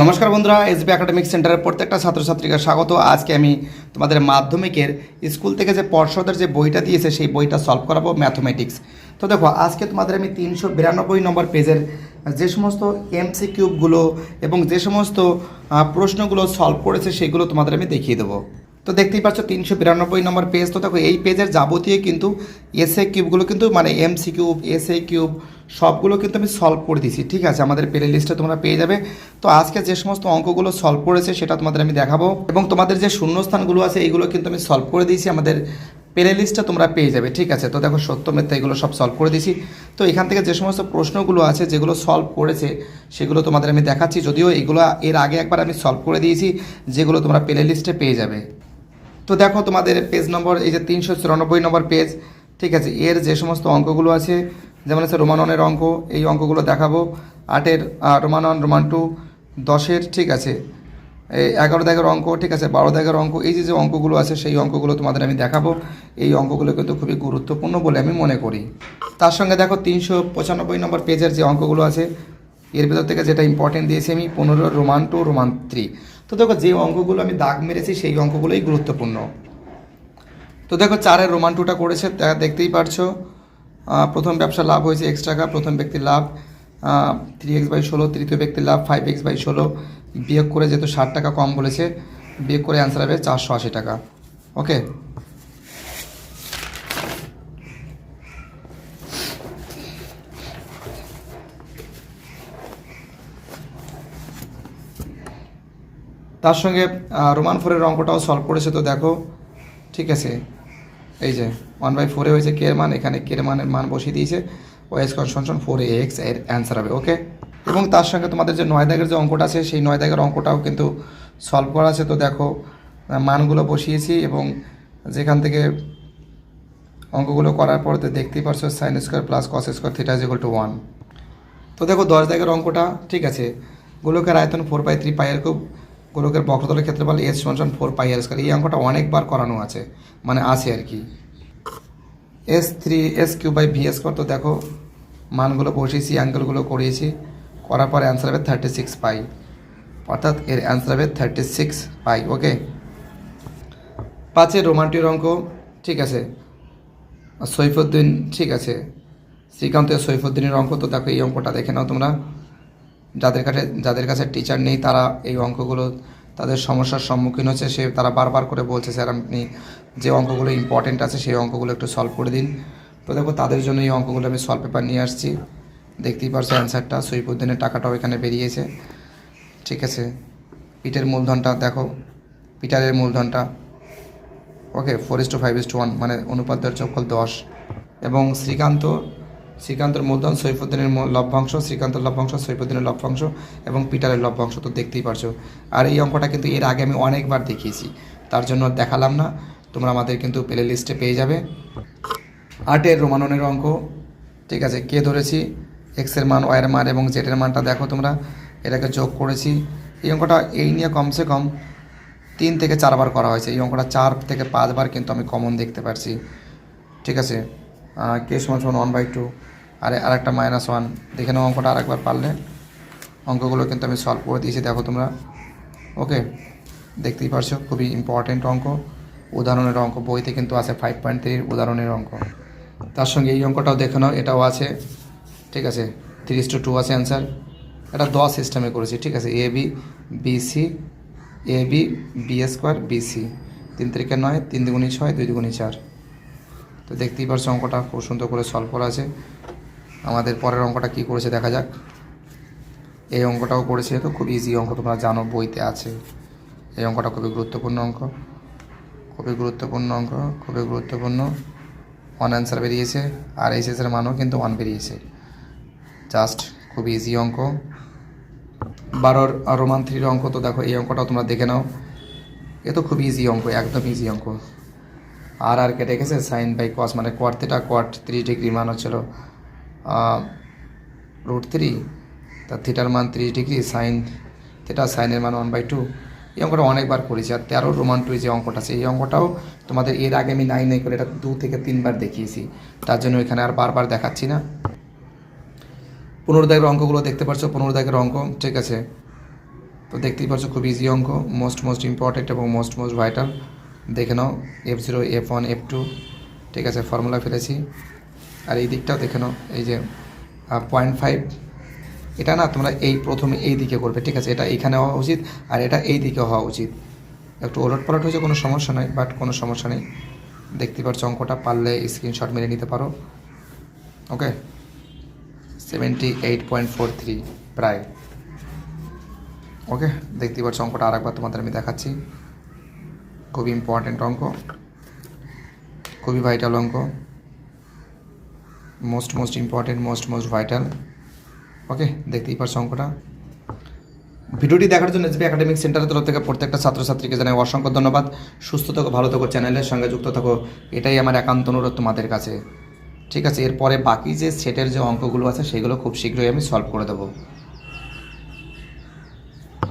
নমস্কার বন্ধুরা SB academic সেন্টারের প্রত্যেকটা ছাত্রছাত্রীকে স্বাগত। আজকে আমি তোমাদের মাধ্যমিকের স্কুল থেকে যে পর্ষদের যে বইটা দিয়েছে, সেই বইটা সলভ করাবো ম্যাথমেটিক্স তো দেখো, আজকে তোমাদের আমি তিনশো বিরানব্বই নম্বর পেজের যে সমস্ত এমসি কিউবগুলো এবং যে সমস্ত প্রশ্নগুলো সলভ করেছে, সেগুলো তোমাদের আমি দেখিয়ে দেবো। তো দেখতেই পাচ্ছ, তিনশো বিরানব্বই নম্বর পেজ। তো দেখো, এই পেজের যাবতীয় কিন্তু এসএ কিউবগুলো কিন্তু মানে এমসি কিউব এসএ কিউব সবগুলো কিন্তু আমি সলভ করে দিয়েছি, ঠিক আছে? আমাদের প্লে লিস্টে তোমরা পেয়ে যাবে। তো আজকে যে সমস্ত অঙ্কগুলো সলভ করেছে, সেটা তোমাদের আমি দেখাবো। এবং তোমাদের যে শূন্যস্থানগুলো আছে, এইগুলো কিন্তু আমি সলভ করে দিয়েছি। আমাদের প্লে লিস্টে তোমরা পেয়ে যাবে, ঠিক আছে? তো দেখো, সত্য, মিথ্যা, এগুলো সব সলভ করে দিয়েছি। তো এখান থেকে যে সমস্ত প্রশ্নগুলো আছে, যেগুলো সলভ করেছে, সেগুলো তোমাদের আমি দেখাচ্ছি। যদিও এগুলো এর আগে একবার আমি সলভ করে দিয়েছি, যেগুলো তোমরা প্লে লিস্টে পেয়ে যাবে। তো দেখো, তোমাদের পেজ নম্বর এই যে তিনশো চুরানব্বই নম্বর পেজ ঠিক আছে? এর যে সমস্ত অঙ্কগুলো আছে যেমন আছে রোমাননের অঙ্ক, এই অঙ্কগুলো দেখাবো। আটের রোমানন, রোমান টু, দশের, ঠিক আছে। এগারো দাগের অঙ্ক, ঠিক আছে, বারো দাগের অঙ্ক, এই যে যে অঙ্কগুলো আছে, সেই অঙ্কগুলো তোমাদের আমি দেখাবো। এই অঙ্কগুলো কিন্তু খুবই গুরুত্বপূর্ণ বলে আমি মনে করি। তার সঙ্গে দেখো তিনশো পঁচানব্বই নম্বর পেজের যে অঙ্কগুলো আছে, এর ভেতর থেকে যেটা ইম্পর্টেন্ট দিয়েছি আমি, পনেরো, রোমান টু, রোমান থ্রি। তো দেখো যে অঙ্কগুলো আমি দাগ মেরেছি, সেই অঙ্কগুলোই গুরুত্বপূর্ণ। তো দেখো চারের রোমান টুটা করেছে দেখতেই পারছ। প্রথম ব্যবসা লাভ হয়েছে এক্স টাকা প্রথম ব্যক্তির লাভ থ্রি এক্স বাই ষোলো, তৃতীয় ব্যক্তির লাভ ফাইভ এক্স বাই ষোলো, বিয়োগ করে যেহেতু ষাট টাকা কম বলেছে, বিয়োগ করে অ্যান্সার হবে চারশো আশি টাকা। ওকে তার সঙ্গে রোমান ফোরের অঙ্কটাও সলভ করেছে তো দেখো, ঠিক আছে। এই যে ওয়ান বাই ফোরে হয়েছে কে এর মান, এখানে কে এর মানের মান বসিয়ে দিয়েছে। ওয়াইস কনস্ট্রাকশন ফোর এক্সের অ্যান্সার হবে ওকে এবং তার সঙ্গে তোমাদের যে নয় দাগের যে অঙ্কটা আছে, সেই নয় দাগের অঙ্কটাও কিন্তু সলভ করা আছে। তো দেখো মানগুলো বসিয়েছি এবং যেখান থেকে অঙ্কগুলো করার পর তো দেখতেই পারছ sine square plus cos square theta is to one তো দেখো, দশ দাগের অঙ্কটা, ঠিক আছে? গোলকের আয়তন ফোর বাই থ্রি পাইয়ের খুব গোলকের বক্রতলের ক্ষেত্রে বলে এস সমান ফোর পাই আর স্কোয়ার। এই অঙ্কটা অনেকবার করানো আছে মানে আছে আর কি। S three S Q by V square তো দেখো, মানগুলো বসিয়েছি, অ্যাঙ্গেলগুলো করিয়েছি, করার পর অ্যান্সার হবে থার্টি সিক্স পাই। অর্থাৎ এর অ্যান্সার হবে থার্টি সিক্স পাই ওকে পাঁচের রোমান্টিক অঙ্ক, ঠিক আছে। সৈফুদ্দিন, ঠিক আছে। শ্রীকান্তের সৈফুদ্দিনের অঙ্ক, তো দেখো এই অঙ্কটা দেখে নাও তোমরা। যাদের কাছে যাদের কাছে টিচার নেই, তারা এই অঙ্কগুলো তাদের সমস্যার সম্মুখীন হচ্ছে। সে তারা বারবার করে বলছে, স্যার, আপনি যে অঙ্কগুলো ইম্পর্টেন্ট আছে, সেই অঙ্কগুলো একটু সলভ করে দিন। তো দেখো, তাদের জন্য এই অঙ্কগুলো আমি সলভ পেপার নিয়ে আসছি। দেখতেই পারছ অ্যান্সারটা সৈফুদ্দিনের টাকাটাও এখানে বেরিয়েছে। ঠিক আছে, পিটের মূলধনটা দেখো, পিটারের মূলধনটা। Okay four is to five is to one মানে অনুপাতের যোগফল দশ। এবং শ্রীকান্ত শ্রীকান্তর মূলধন সৈফুদ্দিনের লভ্যাংশ, শ্রীকান্তের লভ্যাংশ, সৈফুদ্দিনের লভ্যাংশ এবং পিটারের লভ্যাংশ তো দেখতেই পারছ। আর এই অঙ্কটা কিন্তু এর আগে আমি অনেকবার দেখিয়েছি। তার জন্য দেখালাম না। তোমরা আমাদের কিন্তু প্লে লিস্টে পেয়ে যাবে। আটের রোমাননের অঙ্ক। ঠিক আছে, কে ধরেছি? এক্সের মান ওয়াইয়ের মান এবং জেডের মানটা দেখো তোমরা। এটাকে যোগ করেছি। এই অঙ্কটা এই নিয়ে কমসে কম তিন থেকে চারবার করা হয়েছে। এই অঙ্কটা চার থেকে পাঁচবার কিন্তু আমি কমন দেখতে পারছি। ঠিক আছে কে সমান সমান ওয়ান বাই টু আর আরেকটা মাইনাস ওয়ান দেখে নাও অঙ্কটা আরেকবার পারলে। অঙ্কগুলো কিন্তু আমি সলভ করে দিয়েছি, দেখো তোমরা। ওকে দেখতেই পারছ, খুবই ইম্পর্টেন্ট অঙ্ক। উদাহরণের অঙ্ক, বইতে কিন্তু আছে ফাইভ পয়েন্ট থ্রির উদাহরণের অঙ্ক। তার সঙ্গে এই অঙ্কটাও দেখে নাও, এটাও আছে। ঠিক আছে? থ্রি টু টু আছে অ্যান্সার এটা দশ সিস্টেমে করেছি, ঠিক আছে? A B B C A B B square B C তিন তারিখে নয়, তিন দুগুণি ছয়, দুই দুগুণি চার। তো দেখতেই পারছ অঙ্কটা, খুব সুন্দর করে সলভ করা আছে। আমাদের পরের অঙ্কটা কী করেছে দেখা যাক। এই অঙ্কটাও করেছে তো, খুব ইজি অঙ্ক, তোমরা জানো বইতে আছে। এই অঙ্কটা খুবই গুরুত্বপূর্ণ অঙ্ক। খুবই গুরুত্বপূর্ণ অঙ্ক, খুবই গুরুত্বপূর্ণ। ওয়ান অ্যান্সার বেরিয়েছে, আর এইচএসের মানও কিন্তু ওয়ান বেরিয়েছে। জাস্ট খুব ইজি অঙ্ক। বারোর রোমান থ্রির অঙ্ক তো দেখো, এই অঙ্কটাও তোমরা দেখে নাও। এ তো খুব ইজি অঙ্ক, একদম ইজি অঙ্ক। আর আর কেটে গেছে সাইন বাই কস মানে থিটা কোয়াট থ্রি ডিগ্রি মান হচ্ছিল। রুট থ্রি তা থিটার মান ত্রিশ ডিগ্রি সাইন থিটা সাইনের মান ওয়ান বাই টু এই অঙ্কটা অনেকবার করেছি। আর তেরো রোমান টু যে অঙ্কটা আছে, এই অঙ্কটাও তোমাদের এর আগে আমি নাইন নাই করে এটা দু থেকে তিনবার দেখিয়েছি। তার জন্য এখানে আর বারবার দেখাচ্ছি না। পনেরো দাগের অঙ্কগুলো দেখতে পাচ্ছ পনেরো দাগের অঙ্ক, ঠিক আছে? তো দেখতেই পাচ্ছ খুব ইজি অঙ্ক মোস্ট মোস্ট ইম্পর্টেন্ট এবং মোস্ট মোস্ট ভাইটাল দেখে নাও F zero F one F two ঠিক আছে? ফর্মুলা ফেলেছি। আর এই দিকটাও দেখে নাও, এই যে পয়েন্ট ফাইভ এটা না তোমরা এই প্রথমে এই দিকে করবে, ঠিক আছে? এটা এইখানে হওয়া উচিত আর এটা এই দিকে হওয়া উচিত। একটু ওলট পালট হয়েছে, কোনো সমস্যা নয় বাট কোনো সমস্যা নেই। দেখতে পাচ্ছ অঙ্কটা পারলে স্ক্রিনশট মেরে নিতে পারো। Okay seventy eight point four three প্রায়। ওকে দেখতে পাচ্ছ অঙ্কটা আরেকবার তোমাদের আমি দেখাচ্ছি। খুবই ইম্পর্ট্যান্ট অঙ্ক। খুবই ভাইটাল অঙ্ক। Most most important most most vital okay দেখতেই পারছ অঙ্কটা? ভিডিওটি দেখার জন্য এসবি একাডেমিক সেন্টারের তরফ থেকে প্রত্যেকটা ছাত্রছাত্রীকে জানাই অসংখ্য ধন্যবাদ। সুস্থ থাকো, ভালো থাকো চ্যানেলের সঙ্গে যুক্ত থাকো, এটাই আমার একান্ত অনুরোধ তোমাদের কাছে। ঠিক আছে, এরপরে বাকি যে সেটের যে অঙ্কগুলো আছে, সেগুলো খুব শীঘ্রই আমি সলভ করে দেবো।